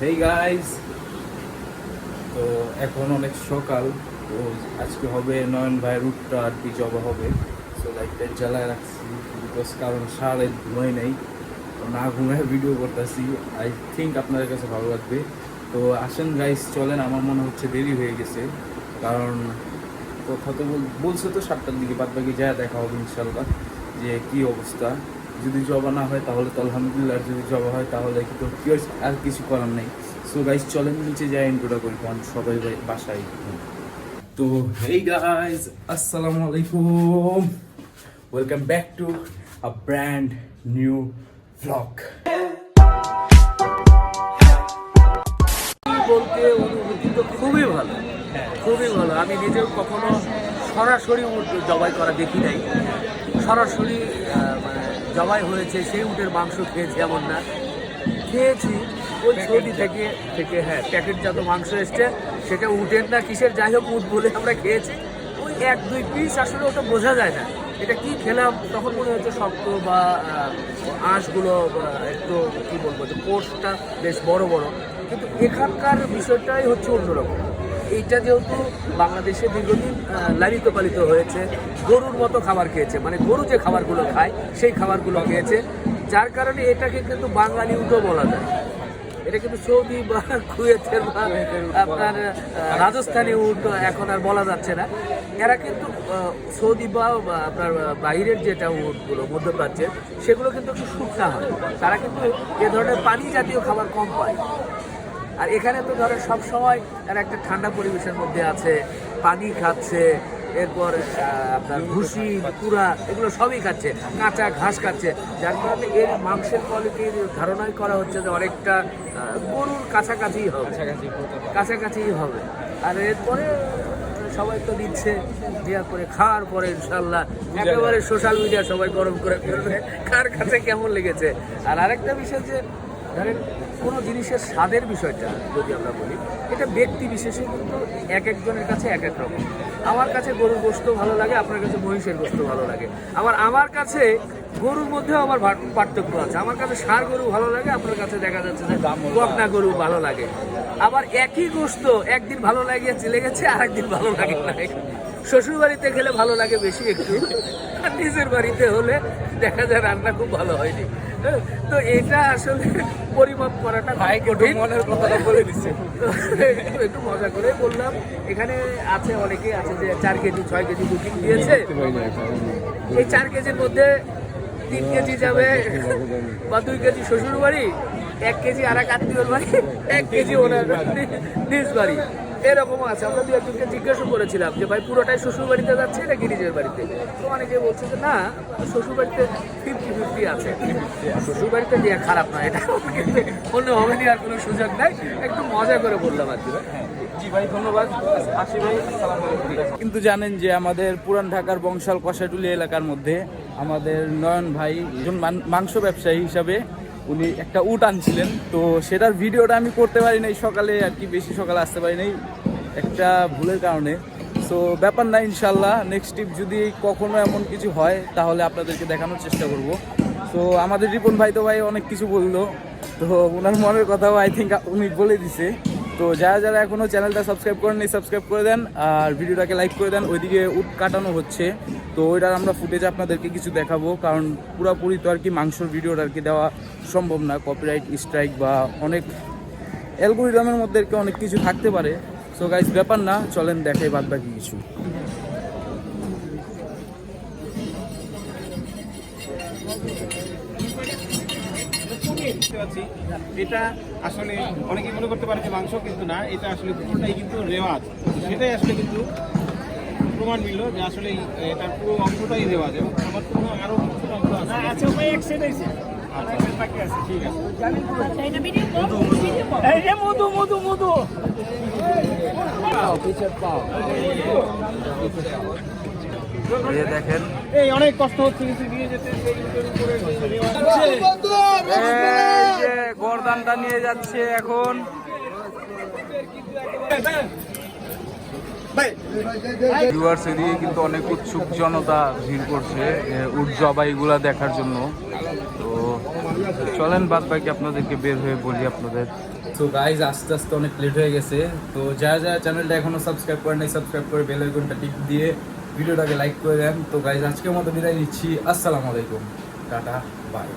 Hey guys তো এখন অনেক সকাল, তো আজকে হবে নয়ন ভাইয়ের রুটটা আর কি জবা হবে। সো লাইটটা জ্বালায় রাখছি বিকজ কারণ সারাদিন ঘুমাই নেই। তো না ঘুমায় ভিডিও করতেছি। আই থিঙ্ক আপনাদের কাছে ভালো লাগবে। তো আসেন গাইস চলেন, আমার মনে হচ্ছে দেরি হয়ে গেছে। কারণ কথা তো বলছে তো সাতটার দিকে বাদ বাকি যা দেখা হবে ইনশাল্লাহ, যে কি অবস্থা। যদি জবা না হয় তাহলে তো আলহামদুলিল্লাহ যদি জবা হয় তাহলে কি তো কি আর কিছু করার নেই। সো গাইস চলেন নিচে যাই ইন্ট্রোটা করি। কারণ সবাই বাই- বাসায়। তো হেই গাইস আসসালামু আলাইকুম। Welcome back to a brand new vlog বলতে অনুভূতি তো খুবই ভালো। খুবই ভালো। আমি নিজেও কখনো সরাসরি জবাই করা দেখি নাই। সরাসরি মানে জবাই হয়েছে সেই উটের মাংস খেয়েছি এমন না। খেয়েছি ওই ছবি থেকে থেকে হ্যাঁ প্যাকেটজাত মাংস এসছে সেটা উটের না কিসের যাই হোক উট বলে আমরা খেয়েছি। ওই এক দুই পিস আসলে ওটা বোঝা যায় না। এটা কি খেলাম তখন মনে হচ্ছে শক্ত বা আঁশগুলো একটু কি বলব যে কোষটা বেশ বড় বড়। কিন্তু এখানকার বিষয়টাই হচ্ছে অন্যরকম। এইটা যেহেতু বাংলাদেশে দীর্ঘদিন লালিত পালিত হয়েছে, গরুর মতো খাবার খেয়েছে। মানে গরু যে খাবারগুলো খায়, সেই খাবারগুলো খেয়েছে। যার কারণে এটাকে কিন্তু বাঙালি উটো বলা যায়। এটা কিন্তু সৌদি বা কুয়েতের বা আপনার রাজস্থানী উট এখন আর বলা যাচ্ছে না। এরা কিন্তু সৌদি বা বা আপনার বাইরের যেটা উটগুলো, মধ্যপ্রাচ্যের, সেগুলো কিন্তু একটু শুকনা হয়। তারা কিন্তু এ ধরনের পানি জাতীয় খাবার কম পায়। আর এখানে তো ধরো সব সময় তারা একটা ঠান্ডা পরিবেশের মধ্যে আছে পানি খাচ্ছে এরপর আপনার ভুসি কুড়া এগুলো সবই খাচ্ছে কাঁচা ঘাস খাচ্ছে। যার কারণে এর মাংসের কোয়ালিটির ধারণাই করা হচ্ছে যে অনেকটা গরুর কাছাকাছি হবে। কাছাকাছি হবে। আর এরপরে সবাই তো দিচ্ছে দেওয়া করে খাওয়ার পরে ইনশাল্লাহ একেবারে সোশ্যাল মিডিয়া সবাই গরম করে ফেলবে। কার কাছে কেমন লেগেছে? আর আরেকটা বিষয় যে ধরেন কোনো জিনিসের স্বাদের বিষয়টা যদি আমরা বলি এটা ব্যক্তি বিশেষে কিন্তু এক একজনের কাছে এক এক রকম। আমার কাছে গরুর গোস্ত ভালো লাগে আপনার কাছে মহিষের গোস্ত ভালো লাগে। আবার আমার কাছে গরুর মধ্যেও আমার পার্থক্য আছে। আমার কাছে ষাঁড় গরু ভালো লাগে আপনার কাছে দেখা যাচ্ছে যে বকনা গরু ভালো লাগে। আবার একই গোস্ত একদিন ভালো লাগিয়েছে লেগেছে আর একদিন ভালো লাগে না। শ্বশুর বাড়িতে খেলে ভালো লাগে বেশি একটু আর নিজের বাড়িতে হলে দেখা যায় রান্না খুব ভালো হয়নি। হ্যাঁ, তো এটা আসলে পরিমাপ করাটা ভাই কঠিন। মনের কথাটা বলে দিচ্ছে একটু মজা করে বললাম। এখানে আছে অনেকেই আছে যে চার কেজি ছয় কেজি বুকিং দিয়েছে। এই চার কেজির মধ্যে তিন কেজি যাবে বা দুই কেজি শ্বশুর বাড়ি এক কেজি আর এক আত্মীয়র বাড়ি এক কেজি ওনার নিজ বাড়ি। এরকম আছে। আমরা দু একজনকে জিজ্ঞাসা করেছিলাম যে ভাই পুরোটাই শ্বশুর বাড়িতে যাচ্ছে নাকি নিজের বাড়িতে? তো অনেকে বলছে যে না শ্বশুর বাড়িতে ফিফটি ফিফটি আছে। শ্বশুর বাড়িতে দেওয়া খারাপ না এটা অন্য হবে নি আর কোনো সুযোগ নাই। একটু মজা করে বললাম আর কি ভাই। জি ভাই ধন্যবাদ। আসি ভাই কিন্তু জানেন যে আমাদের পুরান ঢাকার বংশাল কষাটুলি এলাকার মধ্যে আমাদের নয়ন ভাই একজন মান- মাংস ব্যবসায়ী হিসাবে উনি একটা উট আনছিলেন। তো সেটার ভিডিওটা আমি করতে পারি নাই সকালে, আর কি বেশি সকালে আসতে পারি নাই। একটা ভুলের কারণে। সো ব্যাপার না, ইনশাল্লাহ। নেক্সট ট্রিপ যদি কখনো এমন কিছু হয়, তাহলে আপনাদেরকে দেখানোর চেষ্টা করব। তো আমাদের রিপন ভাই তো ভাই অনেক কিছু বলল। তো ওনার মনের কথাও আই থিঙ্ক উনি বলে দিছে। তো যারা যারা এখনও চ্যানেলটা সাবস্ক্রাইব করেননি সাবস্ক্রাইব করে দেন আর ভিডিওটাকে লাইক করে দেন। ওইদিকে উট কাটানো হচ্ছে। তো ওইটার আমরা ফুটেজ আপনাদেরকে কিছু দেখাবো, কারণ পুরোপুরি তো আর কি মাংসর ভিডিওটা আর কি দেওয়া সম্ভব না। কপিরাইট স্ট্রাইক বা অনেক অ্যালগোরিদমের মধ্যে আর কি অনেক কিছু থাকতে পারে। সো গাইজ ব্যাপার না, চলেন দেখাই বাদ বাকি কিছু। দেখতে পাচ্ছি এটা আসলে অনেকেই মনে করতে পারে যে মাংস কিন্তু না এটা আসলে পুরোটাই কিন্তু রেওয়াজ সেটাই আসলে কিন্তু প্রমাণ মিলল যে আসলে এটার পুরো অংশটাই রেওয়াজ এবং আমার কোনো আরও কিছু অংশ আছে এক সেট হয়েছে আচ্ছা ঠিক আছে মধু মধু মধু এই যে দেখেন। এই অনেক কষ্ট হচ্ছে কিছু দিয়ে যেতে গরদানটা নিয়ে যাচ্ছে এখন। ভিউয়ার্স এদিকে কিন্তু অনেক উৎসুক জনতা ভিড় করছে উট জবাইগুলা দেখার জন্য। তো চলেন বাদ বাকি আপনাদেরকে বের হয়ে বলি আপনাদের। তো গাইজ আস্তে আস্তে অনেক লেট হয়ে গেছে। তো যারা যারা চ্যানেলটা এখনও সাবস্ক্রাইব করে নাই সাবস্ক্রাইব করে বেল আইকনটা টিপ দিয়ে ভিডিওটাকে লাইক করে দেন। তো গাইজ আজকের মতো বিদায় নিচ্ছি। আসসালামু আলাইকুম। Tata bye